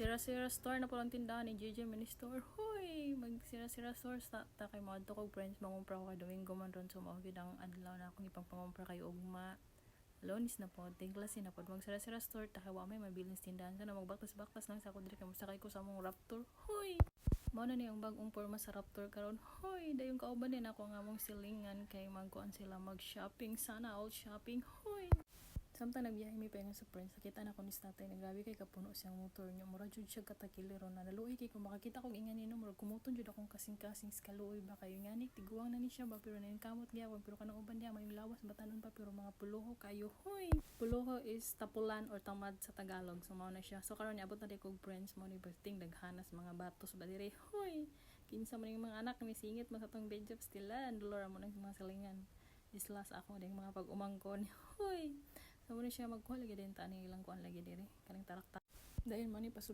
Sira-sira store na po ang tindahan ni JJ Mini Store. Hoy! Mag-sira-sira store sa ta kay mga to kog friends mangumpra ko kay Domingo man ron so mao gid ang adlaw na akong ipangpangumpra kay ugma. Lonis na po, tingklase na po. Magsara-sara store, takawa may mabilin sa tindahan. Sana magbaktas-baktas lang sa ako diri kay musakay ko sa mong Raptor. Hoy! Mao na niyang bagong forma sa Raptor karon. Hoy, dayon kauban din ako nga mong silingan kay magkuan sila mag-shopping. Sana all shopping. Hoy! Samtang nagbiyahe mi pa nga sa friends, nakita na ko ni tatay na grabe kay kapuno siyang motor niya. Mura jud siya katakilero na naluoy kay kung makakita kong ingani no mura kumuton jud akong kasing-kasing sa kaluoy ba kayo ngani tiguang na ni siya ba pero nain kamot gyapon pero kanang uban diya may lawas batanon pa pero mga puluho kayo. Hoy! Puluho is tapulan or tamad sa Tagalog. So mao na siya. So karon niabot na di kog friends mo ni birthday daghanas mga batos ba diri. Hoy! Kinsa man mga anak ni singit man sa tong bed jobs tila dolora mo ng mga salingan. Islas ako ding mga pag-umangkon. Hoy! So muna siya magkuha lagi din tani ilang kuan lagi diri. Kaning tarak-tarak. Dahil man ni pasulod